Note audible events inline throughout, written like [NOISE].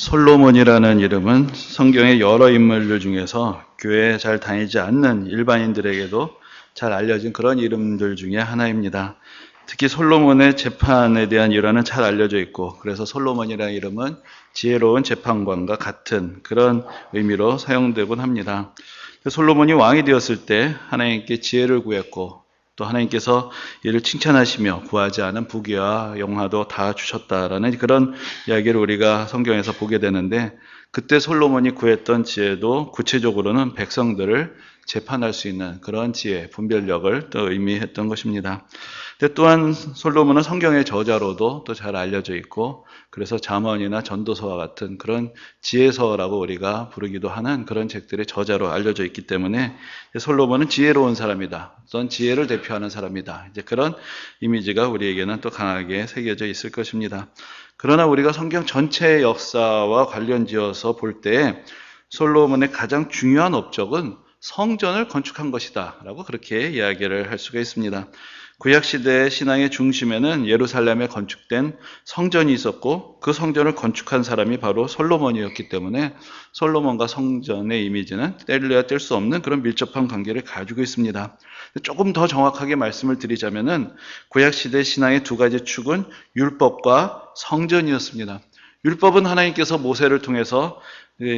솔로몬이라는 이름은 성경의 여러 인물들 중에서 교회에 잘 다니지 않는 일반인들에게도 잘 알려진 그런 이름들 중에 하나입니다. 특히 솔로몬의 재판에 대한 일화는 잘 알려져 있고 그래서 솔로몬이라는 이름은 지혜로운 재판관과 같은 그런 의미로 사용되곤 합니다. 솔로몬이 왕이 되었을 때 하나님께 지혜를 구했고 또 하나님께서 이를 칭찬하시며 구하지 않은 부귀와 영화도 다 주셨다라는 그런 이야기를 우리가 성경에서 보게 되는데 그때 솔로몬이 구했던 지혜도 구체적으로는 백성들을 재판할 수 있는 그런 지혜, 분별력을 또 의미했던 것입니다. 또한 솔로몬은 성경의 저자로도 또 잘 알려져 있고 그래서 잠언이나 전도서와 같은 그런 지혜서라고 우리가 부르기도 하는 그런 책들의 저자로 알려져 있기 때문에 솔로몬은 지혜로운 사람이다. 어떤 지혜를 대표하는 사람이다. 이제 그런 이미지가 우리에게는 또 강하게 새겨져 있을 것입니다. 그러나 우리가 성경 전체의 역사와 관련 지어서 볼 때 솔로몬의 가장 중요한 업적은 성전을 건축한 것이다. 라고 그렇게 이야기를 할 수가 있습니다. 구약 시대 신앙의 중심에는 예루살렘에 건축된 성전이 있었고 그 성전을 건축한 사람이 바로 솔로몬이었기 때문에 솔로몬과 성전의 이미지는 뗄래야 뗄 수 없는 그런 밀접한 관계를 가지고 있습니다. 조금 더 정확하게 말씀을 드리자면은 구약 시대 신앙의 두 가지 축은 율법과 성전이었습니다. 율법은 하나님께서 모세를 통해서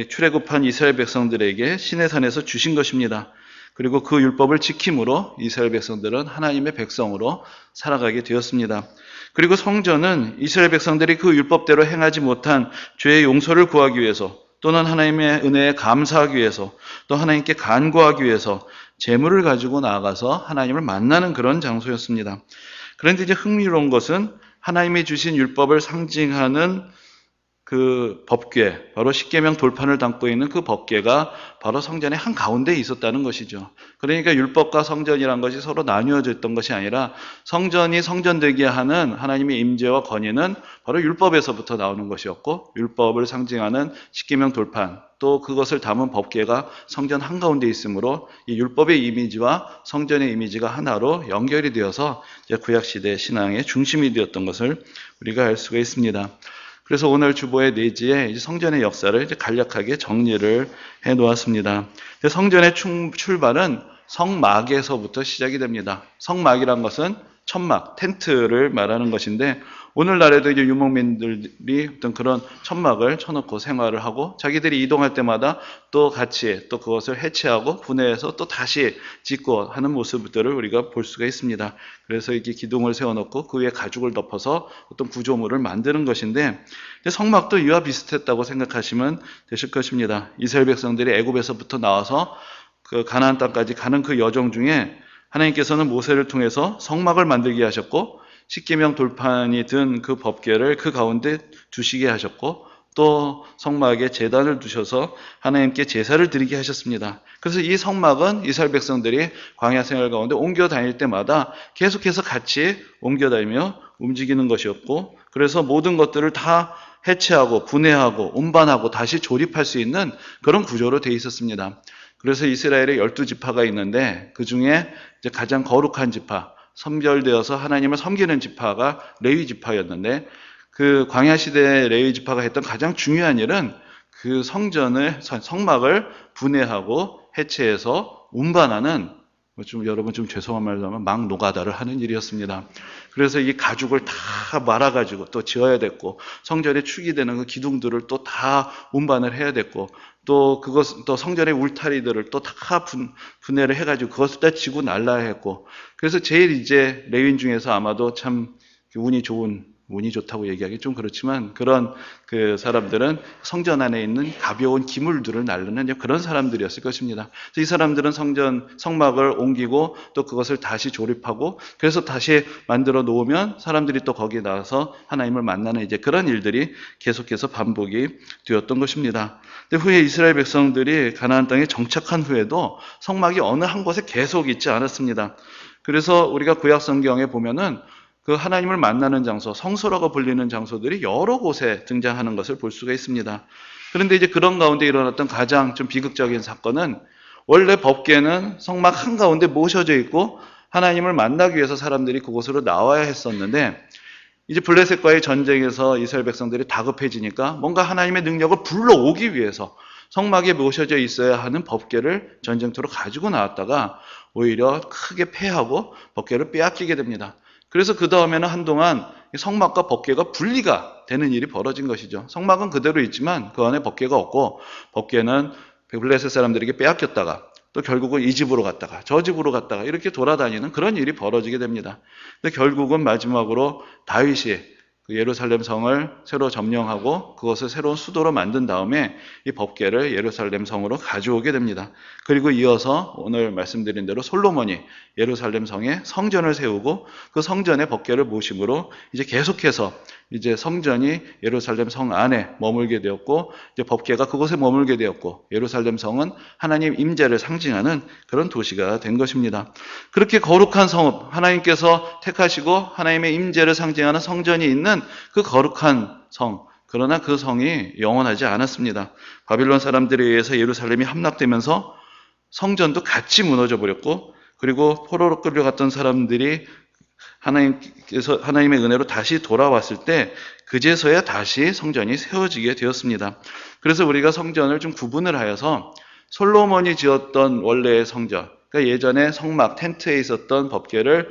출애굽한 이스라엘 백성들에게 시내산에서 주신 것입니다. 그리고 그 율법을 지킴으로 이스라엘 백성들은 하나님의 백성으로 살아가게 되었습니다. 그리고 성전은 이스라엘 백성들이 그 율법대로 행하지 못한 죄의 용서를 구하기 위해서 또는 하나님의 은혜에 감사하기 위해서 또 하나님께 간구하기 위해서 재물을 가지고 나아가서 하나님을 만나는 그런 장소였습니다. 그런데 이제 흥미로운 것은 하나님이 주신 율법을 상징하는 그 법궤, 바로 십계명 돌판을 담고 있는 그 법궤가 바로 성전의 한 가운데에 있었다는 것이죠. 그러니까 율법과 성전이란 것이 서로 나뉘어져 있던 것이 아니라 성전이 성전되게 하는 하나님의 임재와 권위는 바로 율법에서부터 나오는 것이었고 율법을 상징하는 십계명 돌판 또 그것을 담은 법궤가 성전 한 가운데 있으므로 이 율법의 이미지와 성전의 이미지가 하나로 연결이 되어서 구약 시대 신앙의 중심이 되었던 것을 우리가 알 수가 있습니다. 그래서 오늘 주보의 내지에 성전의 역사를 간략하게 정리를 해 놓았습니다. 성전의 출발은 성막에서부터 시작이 됩니다. 성막이란 것은 천막, 텐트를 말하는 것인데 오늘날에도 이제 유목민들이 어떤 그런 천막을 쳐놓고 생활을 하고 자기들이 이동할 때마다 또 같이 또 그것을 해체하고 분해해서 또 다시 짓고 하는 모습들을 우리가 볼 수가 있습니다. 그래서 이렇게 기둥을 세워놓고 그 위에 가죽을 덮어서 어떤 구조물을 만드는 것인데 성막도 이와 비슷했다고 생각하시면 되실 것입니다. 이스라엘 백성들이 애굽에서부터 나와서 그 가나안 땅까지 가는 그 여정 중에 하나님께서는 모세를 통해서 성막을 만들게 하셨고 십계명 돌판이 든 그 법궤를 그 가운데 두시게 하셨고 또 성막에 재단을 두셔서 하나님께 제사를 드리게 하셨습니다. 그래서 이 성막은 이스라엘 백성들이 광야 생활 가운데 옮겨 다닐 때마다 계속해서 같이 옮겨 다니며 움직이는 것이었고 그래서 모든 것들을 다 해체하고 분해하고 운반하고 다시 조립할 수 있는 그런 구조로 되어 있었습니다. 그래서 이스라엘에 열두 지파가 있는데 그 중에 가장 거룩한 지파, 선별되어서 하나님을 섬기는 지파가 레위 지파였는데 그 광야 시대 레위 지파가 했던 가장 중요한 일은 그 성전을 성막을 분해하고 해체해서 운반하는 뭐 좀 여러분 좀 죄송한 말로 하면 막 노가다를 하는 일이었습니다. 그래서 이 가죽을 다 말아가지고 또 지어야 됐고 성전에 축이 되는 그 기둥들을 또 다 운반을 해야 됐고 또 그것 또 성전의 울타리들을 또 다 분해를 해가지고 그것을 다 지고 날라야 했고 그래서 제일 이제 레윈 중에서 아마도 참 운이 좋은 운이 좋다고 얘기하기 좀 그렇지만 그런 그 사람들은 성전 안에 있는 가벼운 기물들을 날르는 그런 사람들이었을 것입니다. 이 사람들은 성전 성막을 옮기고 또 그것을 다시 조립하고 그래서 다시 만들어 놓으면 사람들이 또 거기에 나와서 하나님을 만나는 이제 그런 일들이 계속해서 반복이 되었던 것입니다. 근데 후에 이스라엘 백성들이 가나안 땅에 정착한 후에도 성막이 어느 한 곳에 계속 있지 않았습니다. 그래서 우리가 구약 성경에 보면은 그 하나님을 만나는 장소, 성소라고 불리는 장소들이 여러 곳에 등장하는 것을 볼 수가 있습니다. 그런데 이제 그런 가운데 일어났던 가장 좀 비극적인 사건은 원래 법계는 성막 한가운데 모셔져 있고 하나님을 만나기 위해서 사람들이 그곳으로 나와야 했었는데 이제 블레셋과의 전쟁에서 이스라엘 백성들이 다급해지니까 뭔가 하나님의 능력을 불러오기 위해서 성막에 모셔져 있어야 하는 법궤를 전쟁터로 가지고 나왔다가 오히려 크게 패하고 법궤를 빼앗기게 됩니다. 그래서 그 다음에는 한동안 이 성막과 법궤가 분리가 되는 일이 벌어진 것이죠. 성막은 그대로 있지만 그 안에 법궤가 없고 법궤는 블레셋 사람들에게 빼앗겼다가 또 결국은 이 집으로 갔다가 저 집으로 갔다가 이렇게 돌아다니는 그런 일이 벌어지게 됩니다. 근데 결국은 마지막으로 다윗이 그 예루살렘 성을 새로 점령하고 그것을 새로운 수도로 만든 다음에 이 법궤를 예루살렘 성으로 가져오게 됩니다. 그리고 이어서 오늘 말씀드린 대로 솔로몬이 예루살렘 성에 성전을 세우고 그 성전의 법궤를 모심으로 이제 계속해서 이제 성전이 예루살렘 성 안에 머물게 되었고 이제 법궤가 그곳에 머물게 되었고 예루살렘 성은 하나님 임재를 상징하는 그런 도시가 된 것입니다. 그렇게 거룩한 성읍 하나님께서 택하시고 하나님의 임재를 상징하는 성전이 있는 그 거룩한 성 그러나 그 성이 영원하지 않았습니다. 바빌론 사람들에 의해서 예루살렘이 함락되면서 성전도 같이 무너져 버렸고 그리고 포로로 끌려갔던 사람들이 하나님께서 하나님의 은혜로 다시 돌아왔을 때 그제서야 다시 성전이 세워지게 되었습니다. 그래서 우리가 성전을 좀 구분을 하여서 솔로몬이 지었던 원래의 성전, 그러니까 예전에 성막 텐트에 있었던 법궤를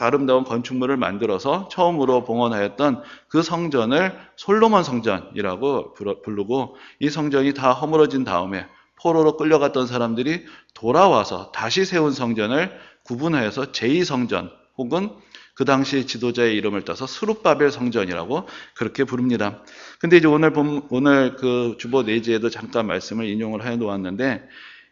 아름다운 건축물을 만들어서 처음으로 봉헌하였던 그 성전을 솔로몬 성전이라고 부르고 이 성전이 다 허물어진 다음에 포로로 끌려갔던 사람들이 돌아와서 다시 세운 성전을 구분하여서 제2성전 혹은 그 당시 지도자의 이름을 따서 수룹바벨 성전이라고 그렇게 부릅니다. 근데 이제 오늘 본, 오늘 그 주보 내지에도 잠깐 말씀을 인용을 해 놓았는데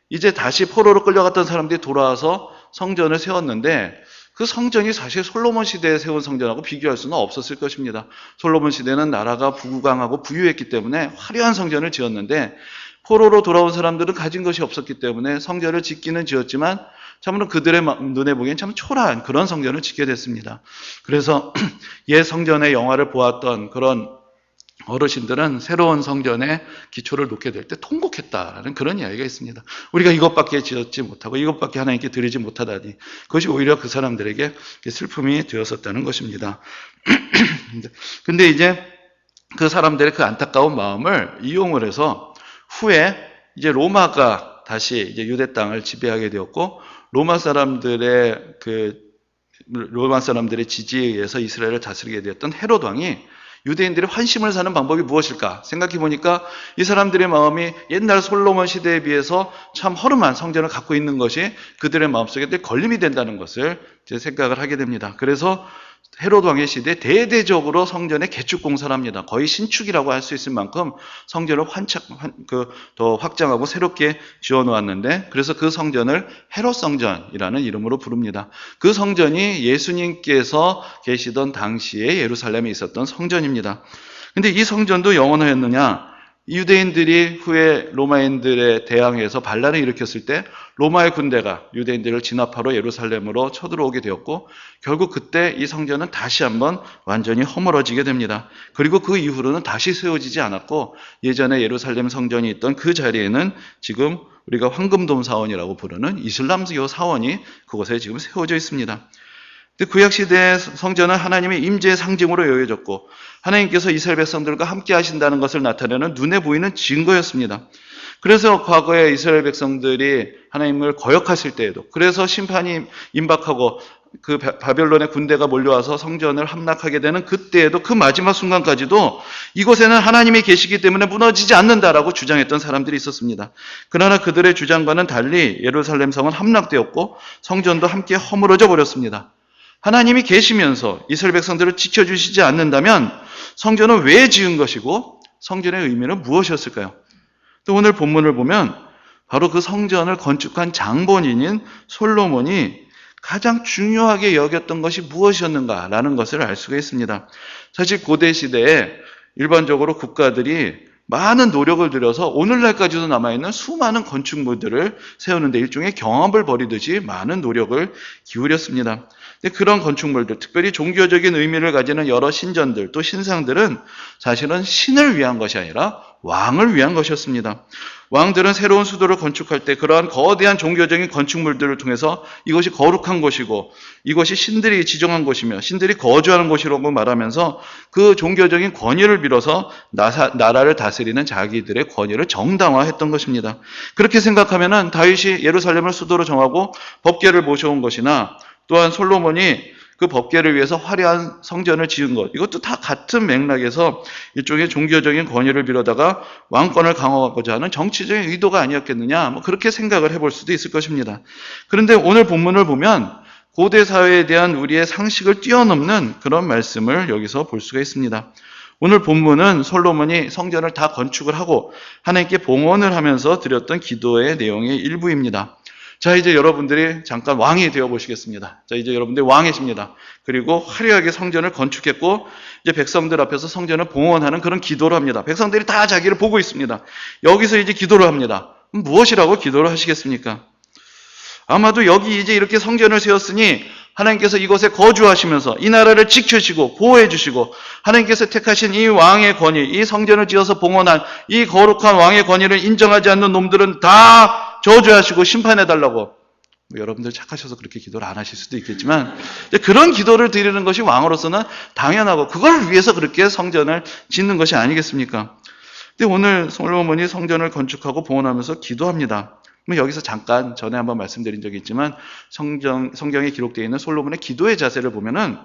이제 다시 포로로 끌려갔던 사람들이 돌아와서 성전을 세웠는데 그 성전이 사실 솔로몬 시대에 세운 성전하고 비교할 수는 없었을 것입니다. 솔로몬 시대는 나라가 부강하고 부유했기 때문에 화려한 성전을 지었는데 포로로 돌아온 사람들은 가진 것이 없었기 때문에 성전을 짓기는 지었지만 참으로 그들의 눈에 보기엔 참 초라한 그런 성전을 짓게 됐습니다. 그래서 [CLEARS THROAT] 옛 성전의 영화를 보았던 그런 어르신들은 새로운 성전에 기초를 놓게 될 때 통곡했다라는 그런 이야기가 있습니다. 우리가 이것밖에 지었지 못하고 이것밖에 하나님께 드리지 못하다니 그것이 오히려 그 사람들에게 슬픔이 되었었다는 것입니다. [CLEARS THROAT] 근데 이제 그 사람들의 그 안타까운 마음을 이용을 해서 후에 이제 로마가 다시 이제 유대 땅을 지배하게 되었고 로마 사람들의 그 로마 사람들의 지지에 의해서 이스라엘을 다스리게 되었던 헤롯 왕이 유대인들이 환심을 사는 방법이 무엇일까 생각해 보니까 이 사람들의 마음이 옛날 솔로몬 시대에 비해서 참 허름한 성전을 갖고 있는 것이 그들의 마음속에 걸림이 된다는 것을 생각을 하게 됩니다. 그래서 헤로드 왕의 시대에 대대적으로 성전에 개축 공사를 합니다. 거의 신축이라고 할 수 있을 만큼 성전을 환착, 그, 더 확장하고 새롭게 지어 놓았는데, 그래서 그 성전을 헤롯 성전이라는 이름으로 부릅니다. 그 성전이 예수님께서 계시던 당시에 예루살렘에 있었던 성전입니다. 근데 이 성전도 영원하였느냐? 유대인들이 후에 로마인들에 대항해서 반란을 일으켰을 때 로마의 군대가 유대인들을 진압하러 예루살렘으로 쳐들어오게 되었고 결국 그때 이 성전은 다시 한번 완전히 허물어지게 됩니다. 그리고 그 이후로는 다시 세워지지 않았고 예전에 예루살렘 성전이 있던 그 자리에는 지금 우리가 황금돔 사원이라고 부르는 이슬람교 사원이 그곳에 지금 세워져 있습니다. 구약 시대의 성전은 하나님의 임재의 상징으로 여겨졌고 하나님께서 이스라엘 백성들과 함께 하신다는 것을 나타내는 눈에 보이는 증거였습니다. 그래서 과거에 이스라엘 백성들이 하나님을 거역하실 때에도 그래서 심판이 임박하고 그 바벨론의 군대가 몰려와서 성전을 함락하게 되는 그때에도 그 마지막 순간까지도 이곳에는 하나님이 계시기 때문에 무너지지 않는다라고 주장했던 사람들이 있었습니다. 그러나 그들의 주장과는 달리 예루살렘 성은 함락되었고 성전도 함께 허물어져 버렸습니다. 하나님이 계시면서 이스라엘 백성들을 지켜주시지 않는다면 성전은 왜 지은 것이고 성전의 의미는 무엇이었을까요? 또 오늘 본문을 보면 바로 그 성전을 건축한 장본인인 솔로몬이 가장 중요하게 여겼던 것이 무엇이었는가라는 것을 알 수가 있습니다. 사실 고대 시대에 일반적으로 국가들이 많은 노력을 들여서 오늘날까지도 남아있는 수많은 건축물들을 세우는데 일종의 경험을 벌이듯이 많은 노력을 기울였습니다. 그런 건축물들, 특별히 종교적인 의미를 가지는 여러 신전들, 또 신상들은 사실은 신을 위한 것이 아니라 왕을 위한 것이었습니다. 왕들은 새로운 수도를 건축할 때 그러한 거대한 종교적인 건축물들을 통해서 이것이 거룩한 곳이고 이것이 신들이 지정한 곳이며 신들이 거주하는 곳이라고 말하면서 그 종교적인 권위를 빌어서 나라를 다스리는 자기들의 권위를 정당화했던 것입니다. 그렇게 생각하면은 다윗이 예루살렘을 수도로 정하고 법궤를 모셔온 것이나 또한 솔로몬이 그 법궤를 위해서 화려한 성전을 지은 것 이것도 다 같은 맥락에서 일종의 종교적인 권위를 빌어다가 왕권을 강화하고자 하는 정치적인 의도가 아니었겠느냐 뭐 그렇게 생각을 해볼 수도 있을 것입니다. 그런데 오늘 본문을 보면 고대 사회에 대한 우리의 상식을 뛰어넘는 그런 말씀을 여기서 볼 수가 있습니다. 오늘 본문은 솔로몬이 성전을 다 건축을 하고 하나님께 봉헌을 하면서 드렸던 기도의 내용의 일부입니다. 자, 이제 여러분들이 잠깐 왕이 되어 보시겠습니다. 자, 이제 여러분들이 왕이십니다. 그리고 화려하게 성전을 건축했고, 이제 백성들 앞에서 성전을 봉헌하는 그런 기도를 합니다. 백성들이 다 자기를 보고 있습니다. 여기서 이제 기도를 합니다. 무엇이라고 기도를 하시겠습니까? 아마도 여기 이제 이렇게 성전을 세웠으니 하나님께서 이곳에 거주하시면서 이 나라를 지켜주시고 보호해 주시고 하나님께서 택하신 이 왕의 권위, 이 성전을 지어서 봉헌한 이 거룩한 왕의 권위를 인정하지 않는 놈들은 다 저주하시고 심판해 달라고. 뭐 여러분들 착하셔서 그렇게 기도를 안 하실 수도 있겠지만 그런 기도를 드리는 것이 왕으로서는 당연하고 그걸 위해서 그렇게 성전을 짓는 것이 아니겠습니까? 근데 오늘 솔로몬이 성전을 건축하고 봉헌하면서 기도합니다. 그럼 여기서 잠깐 전에 한번 말씀드린 적이 있지만 성경, 성경에 기록되어 있는 솔로몬의 기도의 자세를 보면은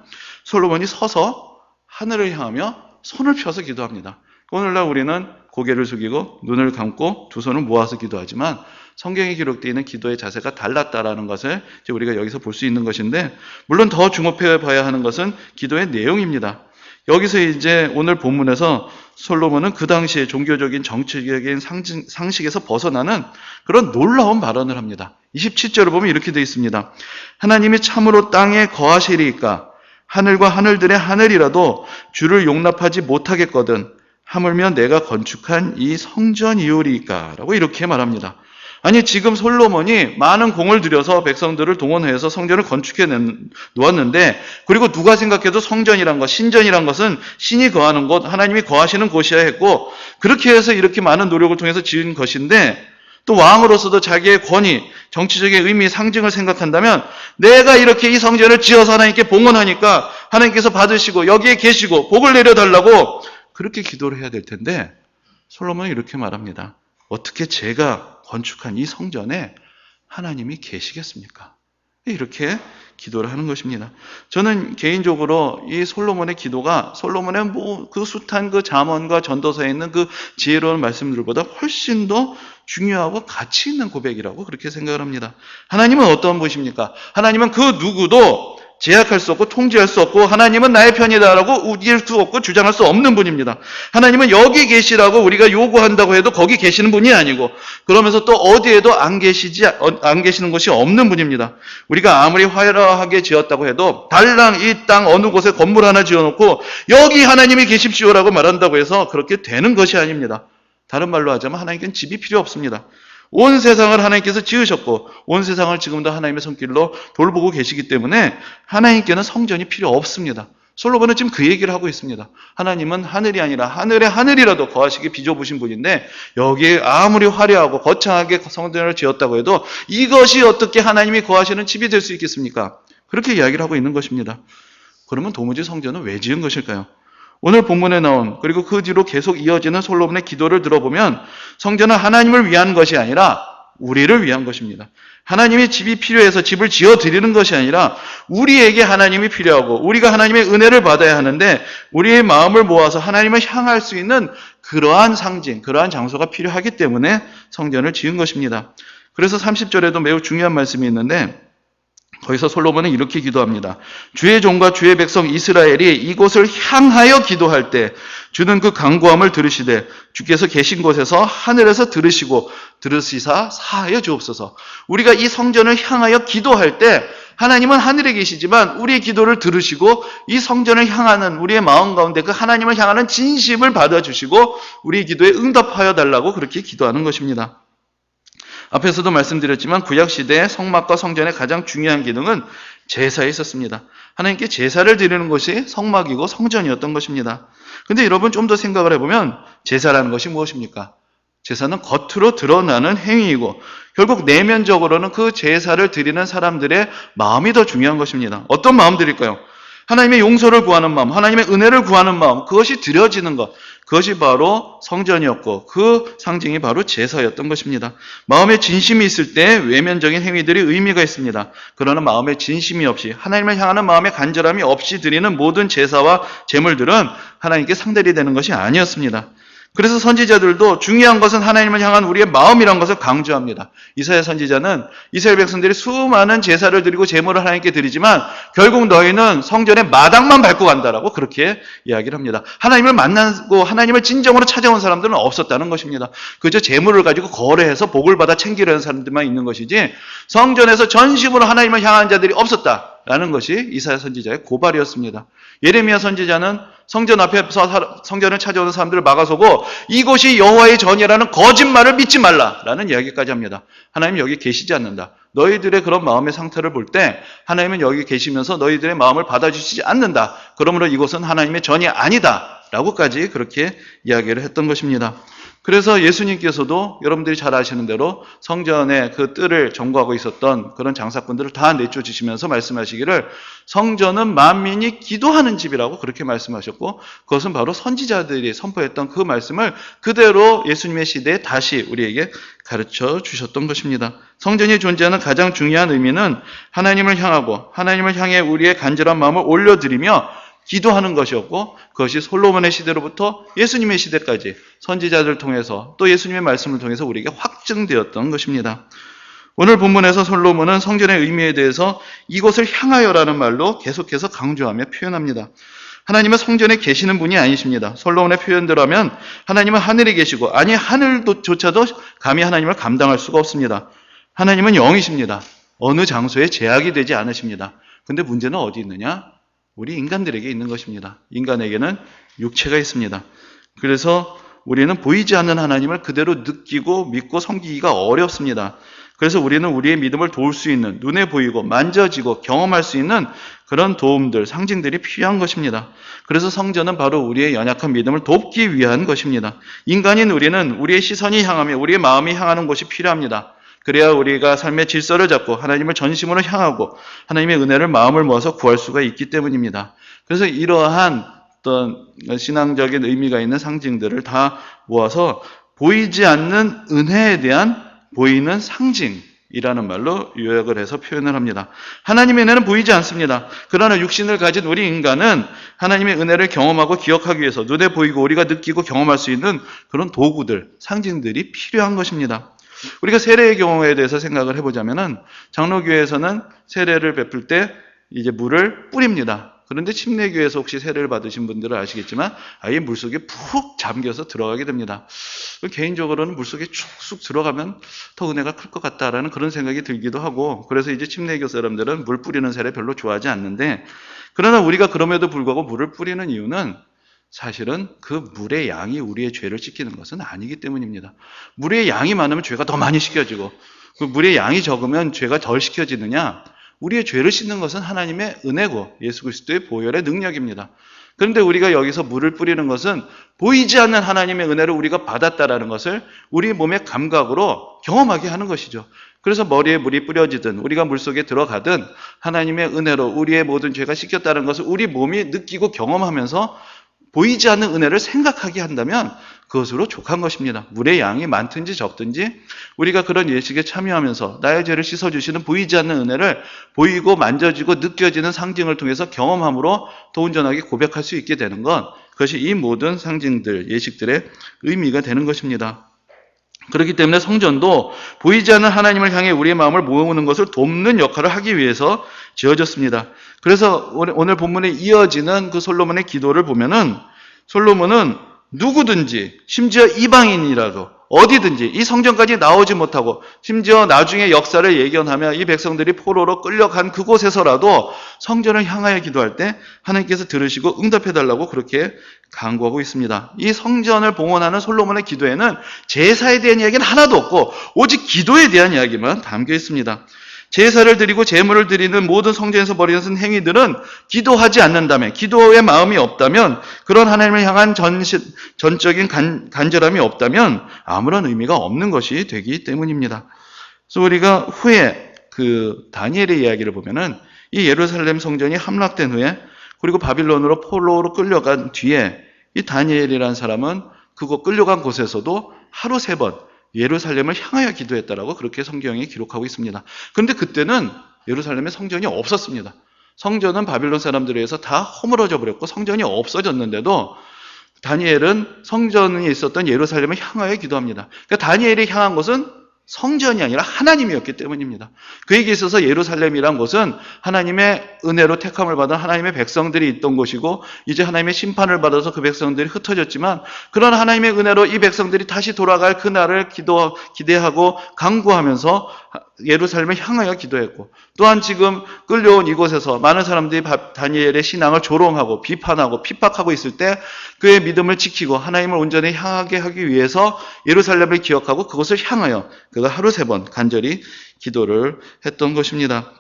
솔로몬이 서서 하늘을 향하며 손을 펴서 기도합니다. 오늘날 우리는 고개를 숙이고 눈을 감고 두 손을 모아서 기도하지만 성경에 기록되어 있는 기도의 자세가 달랐다라는 것을 우리가 여기서 볼 수 있는 것인데 물론 더 주목해 봐야 하는 것은 기도의 내용입니다. 여기서 이제 오늘 본문에서 솔로몬은 그 당시에 종교적인 정치적인 상징- 상식 에서 벗어나는 그런 놀라운 발언을 합니다. 27절을 보면 이렇게 되어 있습니다. 하나님이 참으로 땅에 거하시리이까 하늘과 하늘들의 하늘이라도 주를 용납하지 못하겠거든 하물며 내가 건축한 이 성전이오리이까 라고 이렇게 말합니다. 아니 지금 솔로몬이 많은 공을 들여서 백성들을 동원해서 성전을 건축해 낸- 놓았는데 그리고 누가 생각해도 성전이란 것, 신전이란 것은 신이 거하는 곳, 하나님이 거하시는 곳이어야 했고 그렇게 해서 이렇게 많은 노력을 통해서 지은 것인데 또 왕으로서도 자기의 권위, 정치적인 의미, 상징을 생각한다면 내가 이렇게 이 성전을 지어서 하나님께 봉헌하니까 하나님께서 받으시고 여기에 계시고 복을 내려달라고 그렇게 기도를 해야 될 텐데 솔로몬은 이렇게 말합니다. 어떻게 제가 건축한 이 성전에 하나님이 계시겠습니까? 이렇게 기도를 하는 것입니다. 저는 개인적으로 이 솔로몬의 기도가 솔로몬의 뭐 그 숱한 그 잠언과 전도서에 있는 그 지혜로운 말씀들보다 훨씬 더 중요하고 가치 있는 고백이라고 그렇게 생각을 합니다. 하나님은 어떤 분이십니까? 하나님은 그 누구도 제약할 수 없고 통제할 수 없고 하나님은 나의 편이다라고 우길 수 없고 주장할 수 없는 분입니다. 하나님은 여기 계시라고 우리가 요구한다고 해도 거기 계시는 분이 아니고 그러면서 또 어디에도 안 계시지 어, 안 계시는 것이 없는 분입니다. 우리가 아무리 화려하게 지었다고 해도 달랑 이 땅 어느 곳에 건물 하나 지어놓고 여기 하나님이 계십시오라고 말한다고 해서 그렇게 되는 것이 아닙니다. 다른 말로 하자면 하나님께는 집이 필요 없습니다. 온 세상을 하나님께서 지으셨고 온 세상을 지금도 하나님의 손길로 돌보고 계시기 때문에 하나님께는 성전이 필요 없습니다. 솔로몬은 지금 그 얘기를 하고 있습니다. 하나님은 하늘이 아니라 하늘의 하늘이라도 거하시기 빚어보신 분인데 여기에 아무리 화려하고 거창하게 성전을 지었다고 해도 이것이 어떻게 하나님이 거하시는 집이 될 수 있겠습니까? 그렇게 이야기를 하고 있는 것입니다. 그러면 도무지 성전은 왜 지은 것일까요? 오늘 본문에 나온 그리고 그 뒤로 계속 이어지는 솔로몬의 기도를 들어보면 성전은 하나님을 위한 것이 아니라 우리를 위한 것입니다. 하나님의 집이 필요해서 집을 지어 드리는 것이 아니라 우리에게 하나님이 필요하고 우리가 하나님의 은혜를 받아야 하는데 우리의 마음을 모아서 하나님을 향할 수 있는 그러한 상징, 그러한 장소가 필요하기 때문에 성전을 지은 것입니다. 그래서 30절에도 매우 중요한 말씀이 있는데 거기서 솔로몬은 이렇게 기도합니다. 주의 종과 주의 백성 이스라엘이 이곳을 향하여 기도할 때 주는 그 강구함을 들으시되 주께서 계신 곳에서 하늘에서 들으시고 들으시사 사하여 주옵소서. 우리가 이 성전을 향하여 기도할 때 하나님은 하늘에 계시지만 우리의 기도를 들으시고 이 성전을 향하는 우리의 마음 가운데 그 하나님을 향하는 진심을 받아주시고 우리의 기도에 응답하여 달라고 그렇게 기도하는 것입니다. 앞에서도 말씀드렸지만 구약 시대의 성막과 성전의 가장 중요한 기능은 제사에 있었습니다. 하나님께 제사를 드리는 것이 성막이고 성전이었던 것입니다. 근데 여러분 좀 더 생각을 해보면 제사라는 것이 무엇입니까? 제사는 겉으로 드러나는 행위이고 결국 내면적으로는 그 제사를 드리는 사람들의 마음이 더 중요한 것입니다. 어떤 마음들일까요? 하나님의 용서를 구하는 마음, 하나님의 은혜를 구하는 마음, 그것이 드려지는 것, 그것이 바로 성전이었고 그 상징이 바로 제사였던 것입니다. 마음에 진심이 있을 때 외면적인 행위들이 의미가 있습니다. 그러나 마음에 진심이 없이 하나님을 향하는 마음의 간절함이 없이 드리는 모든 제사와 제물들은 하나님께 상대리 되는 것이 아니었습니다. 그래서 선지자들도 중요한 것은 하나님을 향한 우리의 마음이란 것을 강조합니다. 이사야 선지자는 이스라엘 백성들이 수많은 제사를 드리고 제물을 하나님께 드리지만 결국 너희는 성전의 마당만 밟고 간다라고 그렇게 이야기를 합니다. 하나님을 만나고 하나님을 진정으로 찾아온 사람들은 없었다는 것입니다. 그저 제물을 가지고 거래해서 복을 받아 챙기려는 사람들만 있는 것이지 성전에서 전심으로 하나님을 향한 자들이 없었다 라는 것이 이사야 선지자의 고발이었습니다. 예레미야 선지자는 성전 앞에서 성전을 찾아오는 사람들을 막아서고 이곳이 여호와의 전이라는 거짓말을 믿지 말라라는 이야기까지 합니다. 하나님 여기 계시지 않는다. 너희들의 그런 마음의 상태를 볼 때 하나님은 여기 계시면서 너희들의 마음을 받아주시지 않는다. 그러므로 이곳은 하나님의 전이 아니다. 라고까지 그렇게 이야기를 했던 것입니다. 그래서 예수님께서도 여러분들이 잘 아시는 대로 성전의 그 뜰을 점거하고 있었던 그런 장사꾼들을 다 내쫓으시면서 말씀하시기를 성전은 만민이 기도하는 집이라고 그렇게 말씀하셨고 그것은 바로 선지자들이 선포했던 그 말씀을 그대로 예수님의 시대에 다시 우리에게 가르쳐 주셨던 것입니다. 성전이 존재하는 가장 중요한 의미는 하나님을 향하고 하나님을 향해 우리의 간절한 마음을 올려드리며 기도하는 것이었고 그것이 솔로몬의 시대로부터 예수님의 시대까지 선지자들 통해서 또 예수님의 말씀을 통해서 우리에게 확증되었던 것입니다. 오늘 본문에서 솔로몬은 성전의 의미에 대해서 이곳을 향하여라는 말로 계속해서 강조하며 표현합니다. 하나님은 성전에 계시는 분이 아니십니다. 솔로몬의 표현대로 하면 하나님은 하늘에 계시고 아니 하늘조차도 감히 하나님을 감당할 수가 없습니다. 하나님은 영이십니다. 어느 장소에 제약이 되지 않으십니다. 근데 문제는 어디 있느냐? 우리 인간들에게 있는 것입니다. 인간에게는 육체가 있습니다. 그래서 우리는 보이지 않는 하나님을 그대로 느끼고 믿고 섬기기가 어렵습니다. 그래서 우리는 우리의 믿음을 도울 수 있는 눈에 보이고 만져지고 경험할 수 있는 그런 도움들, 상징들이 필요한 것입니다. 그래서 성전은 바로 우리의 연약한 믿음을 돕기 위한 것입니다. 인간인 우리는 우리의 시선이 향하며 우리의 마음이 향하는 곳이 필요합니다. 그래야 우리가 삶의 질서를 잡고 하나님을 전심으로 향하고 하나님의 은혜를 마음을 모아서 구할 수가 있기 때문입니다. 그래서 이러한 어떤 신앙적인 의미가 있는 상징들을 다 모아서 보이지 않는 은혜에 대한 보이는 상징, 이라는 말로 요약을 해서 표현을 합니다. 하나님의 은혜는 보이지 않습니다. 그러나 육신을 가진 우리 인간은 하나님의 은혜를 경험하고 기억하기 위해서 눈에 보이고 우리가 느끼고 경험할 수 있는 그런 도구들, 상징들이 필요한 것입니다. 우리가 세례의 경우에 대해서 생각을 해보자면은 장로교회에서는 세례를 베풀 때 이제 물을 뿌립니다. 그런데 침례교회에서 혹시 세례를 받으신 분들은 아시겠지만 아예 물속에 푹 잠겨서 들어가게 됩니다. 개인적으로는 물속에 쭉 들어가면 더 은혜가 클 것 같다라는 그런 생각이 들기도 하고 그래서 이제 침례교 사람들은 물 뿌리는 세례 별로 좋아하지 않는데 그러나 우리가 그럼에도 불구하고 물을 뿌리는 이유는 사실은 그 물의 양이 우리의 죄를 씻기는 것은 아니기 때문입니다. 물의 양이 많으면 죄가 더 많이 씻겨지고 그 물의 양이 적으면 죄가 덜 씻겨지느냐? 우리의 죄를 씻는 것은 하나님의 은혜고 예수 그리스도의 보혈의 능력입니다. 그런데 우리가 여기서 물을 뿌리는 것은 보이지 않는 하나님의 은혜를 우리가 받았다라는 것을 우리 몸의 감각으로 경험하게 하는 것이죠. 그래서 머리에 물이 뿌려지든 우리가 물속에 들어가든 하나님의 은혜로 우리의 모든 죄가 씻겼다는 것을 우리 몸이 느끼고 경험하면서 보이지 않는 은혜를 생각하게 한다면 그것으로 족한 것입니다. 물의 양이 많든지 적든지 우리가 그런 예식에 참여하면서 나의 죄를 씻어주시는 보이지 않는 은혜를 보이고 만져지고 느껴지는 상징을 통해서 경험함으로 더 온전하게 고백할 수 있게 되는 것 그것이 이 모든 상징들, 예식들의 의미가 되는 것입니다. 그렇기 때문에 성전도 보이지 않는 하나님을 향해 우리의 마음을 모으는 것을 돕는 역할을 하기 위해서 지어졌습니다. 그래서 오늘 본문에 이어지는 그 솔로몬의 기도를 보면은 솔로몬은 누구든지 심지어 이방인이라도 어디든지 이 성전까지 나오지 못하고 심지어 나중에 역사를 예견하며 이 백성들이 포로로 끌려간 그곳에서라도 성전을 향하여 기도할 때 하나님께서 들으시고 응답해 달라고 그렇게 강구하고 있습니다. 이 성전을 봉헌하는 솔로몬의 기도에는 제사에 대한 이야기는 하나도 없고 오직 기도에 대한 이야기만 담겨 있습니다. 제사를 드리고 제물을 드리는 모든 성전에서 벌이는 행위들은 기도하지 않는다면, 기도의 마음이 없다면, 그런 하나님을 향한 전시, 전적인 간, 간절함이 없다면 아무런 의미가 없는 것이 되기 때문입니다. 그래서 우리가 후에 그 다니엘의 이야기를 보면은 이 예루살렘 성전이 함락된 후에 그리고 바빌론으로 포로로 끌려간 뒤에 이 다니엘이라는 사람은 그곳 끌려간 곳에서도 하루 세 번 예루살렘을 향하여 기도했다라고 그렇게 성경이 기록하고 있습니다. 그런데 그때는 예루살렘에 성전이 없었습니다. 성전은 바빌론 사람들에 의해서 다 허물어져 버렸고 성전이 없어졌는데도 다니엘은 성전이 있었던 예루살렘을 향하여 기도합니다. 그러니까 다니엘이 향한 곳은 성전이 아니라 하나님이었기 때문입니다. 그에게 있어서 예루살렘이란 곳은 하나님의 은혜로 택함을 받은 하나님의 백성들이 있던 곳이고 이제 하나님의 심판을 받아서 그 백성들이 흩어졌지만 그런 하나님의 은혜로 이 백성들이 다시 돌아갈 그날을 기도 기대하고 강구하면서 예루살렘을 향하여 기도했고 또한 지금 끌려온 이곳에서 많은 사람들이 다니엘의 신앙을 조롱하고 비판하고 핍박하고 있을 때 그의 믿음을 지키고 하나님을 온전히 향하게 하기 위해서 예루살렘을 기억하고 그것을 향하여 그가 하루 세 번 간절히 기도를 했던 것입니다.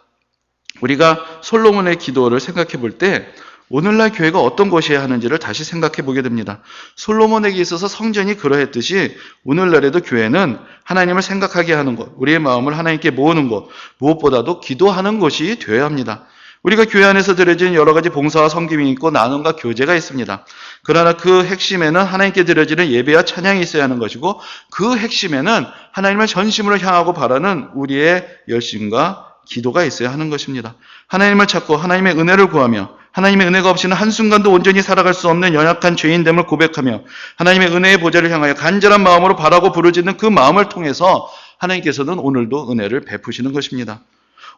우리가 솔로몬의 기도를 생각해 볼 때 오늘날 교회가 어떤 것이어야 하는지를 다시 생각해 보게 됩니다. 솔로몬에게 있어서 성전이 그러했듯이 오늘날에도 교회는 하나님을 생각하게 하는 것, 우리의 마음을 하나님께 모으는 것, 무엇보다도 기도하는 것이 되어야 합니다. 우리가 교회 안에서 드려지는 여러 가지 봉사와 섬김이 있고 나눔과 교제가 있습니다. 그러나 그 핵심에는 하나님께 드려지는 예배와 찬양이 있어야 하는 것이고 그 핵심에는 하나님을 전심으로 향하고 바라는 우리의 열심과 기도가 있어야 하는 것입니다. 하나님을 찾고 하나님의 은혜를 구하며 하나님의 은혜가 없이는 한순간도 온전히 살아갈 수 없는 연약한 죄인됨을 고백하며 하나님의 은혜의 보좌를 향하여 간절한 마음으로 바라고 부르짖는 그 마음을 통해서 하나님께서는 오늘도 은혜를 베푸시는 것입니다.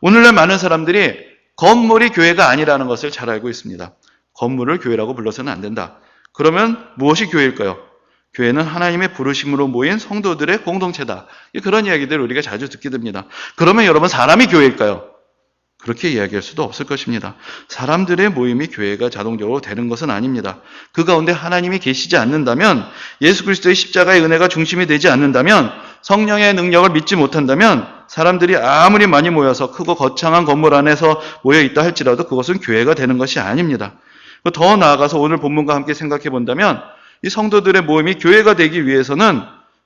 오늘날 많은 사람들이 건물이 교회가 아니라는 것을 잘 알고 있습니다. 건물을 교회라고 불러서는 안 된다. 그러면 무엇이 교회일까요? 교회는 하나님의 부르심으로 모인 성도들의 공동체다. 그런 이야기들을 우리가 자주 듣게 됩니다. 그러면 여러분 사람이 교회일까요? 그렇게 이야기할 수도 없을 것입니다. 사람들의 모임이 교회가 자동적으로 되는 것은 아닙니다. 그 가운데 하나님이 계시지 않는다면, 예수 그리스도의 십자가의 은혜가 중심이 되지 않는다면, 성령의 능력을 믿지 못한다면, 사람들이 아무리 많이 모여서 크고 거창한 건물 안에서 모여 있다 할지라도 그것은 교회가 되는 것이 아닙니다. 더 나아가서 오늘 본문과 함께 생각해 본다면, 이 성도들의 모임이 교회가 되기 위해서는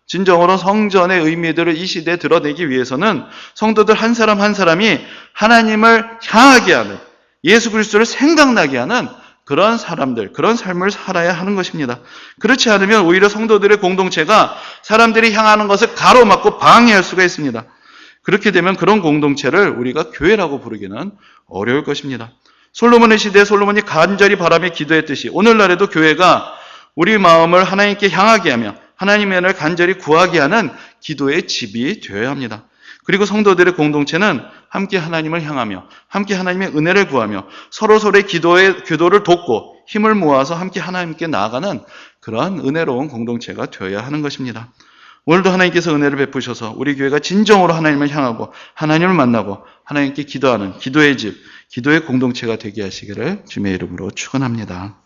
진정으로 성전의 의미들을 이 시대에 드러내기 위해서는 성도들 한 사람 한 사람이 하나님을 향하게 하는 예수 그리스도를 생각나게 하는 그런 사람들, 그런 삶을 살아야 하는 것입니다. 그렇지 않으면 오히려 성도들의 공동체가 사람들이 향하는 것을 가로막고 방해할 수가 있습니다. 그렇게 되면 그런 공동체를 우리가 교회라고 부르기는 어려울 것입니다. 솔로몬의 시대에 솔로몬이 간절히 바람에 기도했듯이 오늘날에도 교회가 우리 마음을 하나님께 향하게 하며 하나님의 은혜를 간절히 구하게 하는 기도의 집이 되어야 합니다. 그리고 성도들의 공동체는 함께 하나님을 향하며 함께 하나님의 은혜를 구하며 서로 서로의 기도의 교도를 돕고 힘을 모아서 함께 하나님께 나아가는 그러한 은혜로운 공동체가 되어야 하는 것입니다. 오늘도 하나님께서 은혜를 베푸셔서 우리 교회가 진정으로 하나님을 향하고 하나님을 만나고 하나님께 기도하는 기도의 집, 기도의 공동체가 되게 하시기를 주님의 이름으로 축원합니다.